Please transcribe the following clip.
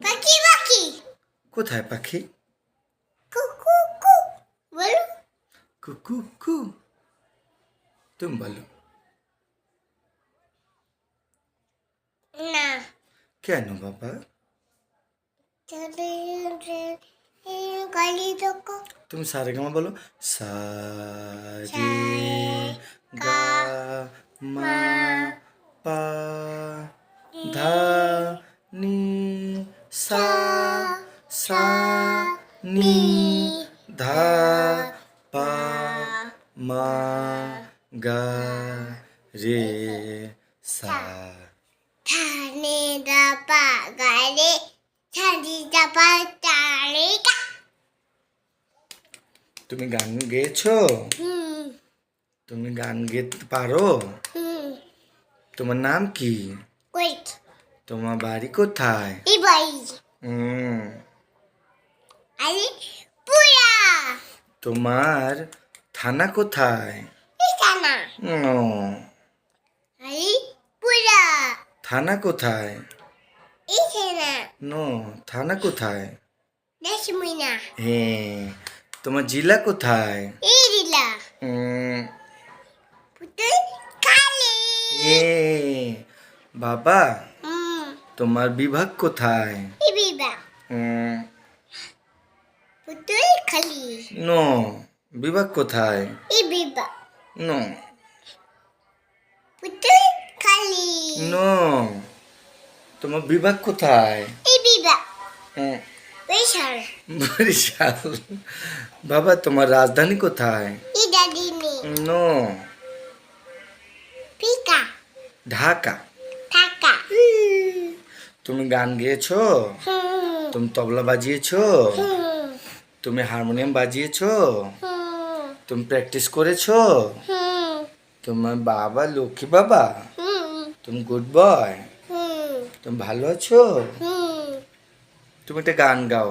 পাখি পাখি কোথায় পাখি কু কু কু বলো কুকু কু তুমি বলো না কেন বাবা চলে গালি দেখো তুমি সারে গামা বলো সা রে গা মা নি ধা পা মা গা রে সা। ধানে দাপা গালে ছাদি দাপা তালিকা তুমি গান গেয়েছো? তুমি গান গেতে পারো? তোমার নাম কি? তোমার বাড়ি কোথায়? হুম। তোমার থানা কোথায়? পুরা। থানা কোথায়? নো থানা কোথায়? হ্যাঁ তোমার জেলা কোথায়? বাবা তোমার বিভাগ কোথায়? উম, পুতুল খালি নো বিভাগ কোথায়? ইবিবা নো। পুতুল খালি নো তোমার বিভাগ কোথায়? ইবিবা হুম, বিশাল বরিশাল। বাবা তোমার রাজধানী কোথায়? ইদাদিনি নো। পিকা ঢাকা। থাকা তুমি গান গেয়েছো? তুমি তবলা বাজিয়েছো? তুমি হারমোনিয়াম বাজিয়েছ? তুমি প্র্যাকটিস করেছ? তোমার বাবা লক্ষ্মী বাবা? তুমি গুড বয় তুমি ভালো আছো? তুমি একটা গান গাও।